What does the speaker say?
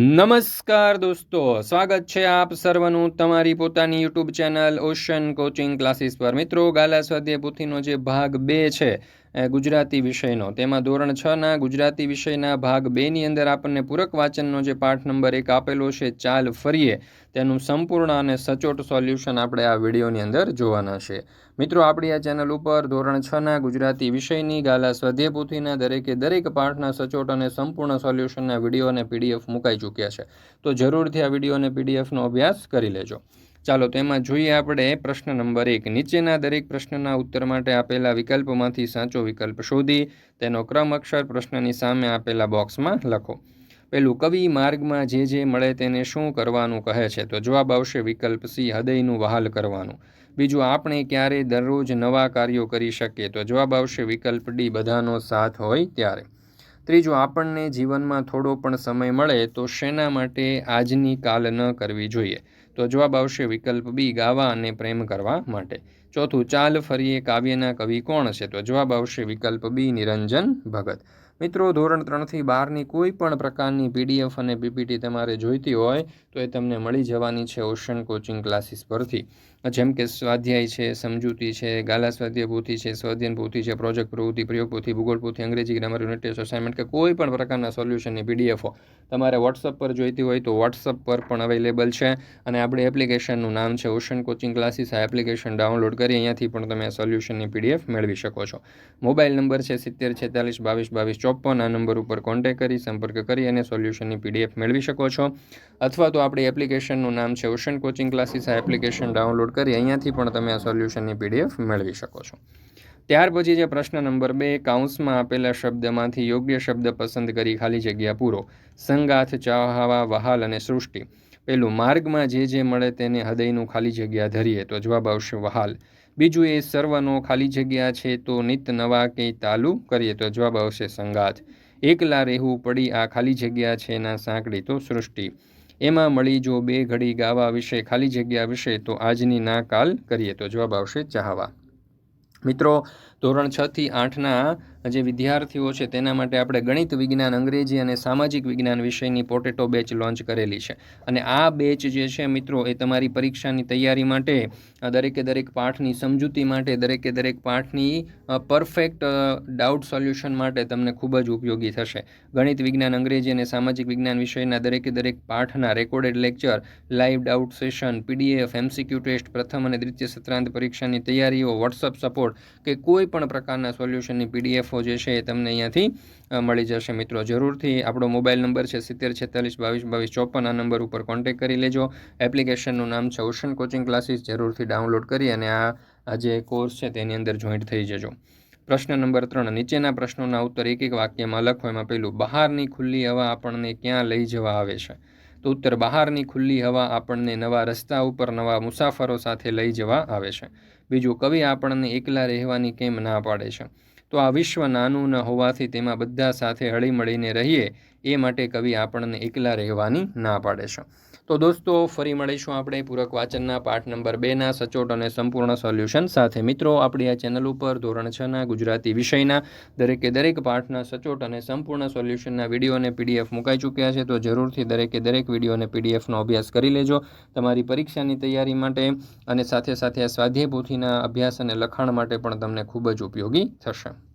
નમસ્કાર દોસ્તો, સ્વાગત છે આપ સર્વનું તમારી પોતાની YouTube channel Ocean Coaching Classes પર. મિત્રો, ગાલા સ્વાધ્યાય પોથીનો જે ભાગ બે છે ગુજરાતી વિષયનો. તેમાં ધોરણ છ ના ગુજરાતી વિષયના ભાગ બેની અંદર આપણને પૂરક વાંચનનો જે પાઠ નંબર એક આપેલો છે, ચાલ ફરીએ, તેનું સંપૂર્ણ અને સચોટ સોલ્યુશન આપણે આ વિડીયોની અંદર જોવાના છે. મિત્રો, આપણી આ ચેનલ ઉપર ધોરણ છ ના ગુજરાતી વિષયની ગાલા સ્વાધ્યાય પોથીના દરેકે દરેક પાઠના સચોટ અને સંપૂર્ણ સોલ્યુશનના વીડિયો અને પીડીએફ મુકાઈ ચૂક્યા છે. તો જરૂરથી આ વીડિયો અને પીડીએફનો અભ્યાસ કરી લેજો. ચાલો તેમાં જોઈએ આપણે પ્રશ્ન નંબર એક. નીચેના દરેક પ્રશ્નના ઉત્તર માટે આપેલા વિકલ્પમાંથી સાચો વિકલ્પ શોધી, તેનો ક્રમ અક્ષર પ્રશ્નની સામે આપેલા બોક્સમાં લખો. પેલું, કવિ માર્ગમાં જે જે મળે તેને શું કરવાનું કહે છે? તો જવાબ આવશે વિકલ્પ સી, હૃદયનું વહાલ કરવાનું. બીજું, આપણે ક્યારે દરરોજ નવા કાર્યો કરી શકીએ? તો જવાબ આવશે વિકલ્પ ડી, બધાનો સાથ હોય ત્યારે. ત્રીજું, આપણને જીવનમાં થોડો પણ સમય મળે તો શેના માટે આજની કાલ ન કરવી જોઈએ? તો જવાબ આવશે વિકલ્પ બી, ગાવા અને પ્રેમ કરવા માટે. ચોથું, ચાલ ફરીએ કાવ્યના કવિ કોણ છે? તો જવાબ આવશે વિકલ્પ બી, નિરંજન ભગત. મિત્રો, ધોરણ ત્રણથી બારની કોઈ પણ પ્રકારની પીડીએફ અને પીપીટી તમારે જોઈતી હોય, તો એ તમને મળી જવાની છે ઓશન કોચિંગ ક્લાસીસ પરથી. જેમ કે સ્વાધ્યાય છે, સમજૂતી છે, ગાલા સ્વાધ્યાય પોથી છે સ્વાધ્યન પોથી છે, પ્રોજેક્ટ પ્રવૃત્તિ, પ્રયોગ પોથી, ભૂગોળ પોથી, અંગ્રેજી ગ્રામર, યુનિટ ટેસ્ટ અસાઇનમેન્ટ કે કોઈ પણ પ્રકારના સોલ્યુશનની પીડીએફો તમારે વોટ્સઅપ પર જોઈતી હોય તો વોટ્સઅપ પર પણ અવેલેબલ છે અને આપણી એપ્લિકેશનનું નામ છે ઓશન કોચિંગ ક્લાસીસ. આ એપ્લિકેશન ડાઉનલોડ કરી અહીંયાથી પણ તમે સોલ્યુશનની પીડીએફ મેળવી શકો છો. મોબાઈલ નંબર છે સિત્તેર છેતાલીસ બાવીસ બાવીસ ચોપન આ નંબર ઉપર કોન્ટેક કરી, સંપર્ક કરી અને સોલ્યુશનની પીડીએફ મેળવી શકો છો. અથવા તો આપણી એપ્લિકેશનનું નામ છે ઓશન કોચિંગ ક્લાસીસ આ એપ્લિકેશન ડાઉનલોડ કરી અહીંયાથી પણ તમે આ સોલ્યુશનની પીડીએફ મેળવી શકો છો. ત્યાર પછી જે પ્રશ્ન નંબર બે, કાઉન્સમાં આપેલા શબ્દમાંથી યોગ્ય શબ્દ પસંદ કરી ખાલી જગ્યા પૂરો. સંગાથ, ચાહવા, વહાલ અને સૃષ્ટિ. પેલું માર્ગમાં જે જે મળે તેને હૃદયનું ખાલી જગ્યા ધરીએ તો જવાબ આવશે વહાલ. બીજું એ સર્વનો ખાલી જગ્યા છે તો નિત નવા કે તાલુ કરીએ તો જવાબ આવશે સંગાથ. એકલા રહેવું પડી આ ખાલી જગ્યા છે ના સાંકડી તો સૃષ્ટિ. એમાં મળી જો બે ઘડી ગાવા વિશે ખાલી જગ્યા વિશે તો આજની ના કાલ કરીએ તો જવાબ આવશે ચાહવા. મિત્રો, ધોરણ છ થી આઠના જે વિદ્યાર્થીઓ છે, તેના માટે આપણે ગણિત વિજ્ઞાન, અંગ્રેજી અને સામાજિક વિજ્ઞાન વિષયની પોટેટો બેચ લોન્ચ કરેલી છે. અને આ બેચ જે છે, મિત્રો, એ તમારી પરીક્ષાની તૈયારી માટે દરેકે દરેક પાઠની સમજૂતી માટે, દરેકે દરેક પાઠની પરફેક્ટ ડાઉટ સોલ્યુશન માટે તમને ખૂબ જ ઉપયોગી થશે. ગણિત વિજ્ઞાન, અંગ્રેજી અને સામાજિક વિજ્ઞાન વિષયના દરેકે દરેક પાઠના recorded lecture live doubt session PDF MCQ test પ્રથમ અને દ્વિતીય સત્રાંત પરીક્ષાની તૈયારીઓ વોટ્સઅપ સપોર્ટ કે કોઈ પણ પ્રકારના સોલ્યુશનની પીડીએફો છે એ તમને અહીંયાથી મળી જશે. મિત્રો, જરૂરથી આપણો મોબાઈલ નંબર છે સિત્તેર છેતાલીસ બાવીસ બાવીસ ચોપન, આ નંબર ઉપર કોન્ટેક્ટ કરી લેજો. એપ્લિકેશનનું નામ છે ઓશન કોચિંગ ક્લાસીસ. જરૂરથી ડાઉનલોડ કરી અને આ જે કોર્સ છે તેની અંદર જોઈન્ટ થઈ જજો. પ્રશ્ન નંબર ત્રણ, નીચેના પ્રશ્નોના ઉત્તર એક એક વાક્યમાં લખો. એમાં પહેલું બહારની ખુલ્લી હવા આપણને ક્યાં લઈ જવા આવે છે? તો ઉત્તર, બહારની ખુલ્લી હવા આપણને નવા રસ્તા ઉપર નવા મુસાફરો સાથે લઈ જવા આવે છે. બીજું, કવિ આપણને એકલા રહેવાની કેમ ના પાડે છે? તો આ વિશ્વ નાનું ન હોવાથી તેમાં બધા સાથે હળીમળીને રહીએ એ માટે કવિ આપણને એકલા રહેવાની ના પાડે છે. તો દોસ્તો, ફરી મળીશું આપણે પૂરક વાચનના પાઠ નંબર બેના સચોટ અને સંપૂર્ણ સોલ્યુશન સાથે. મિત્રો, આપણી આ ચેનલ ઉપર ધોરણ છના ગુજરાતી વિષયના દરેકે દરેક પાઠના સચોટ અને સંપૂર્ણ સોલ્યુશનના વીડિયો અને પીડીએફ મુકાઈ ચૂક્યા છે, તો જરૂરથી દરેકે દરેક વીડિયો અને પીડીએફનો અભ્યાસ કરી લેજો. તમારી પરીક્ષાની તૈયારી માટે અને સાથે સાથે સ્વાધ્યાય પોથીના અભ્યાસ અને લખાણ માટે પણ તમને ખૂબ જ ઉપયોગી થશે.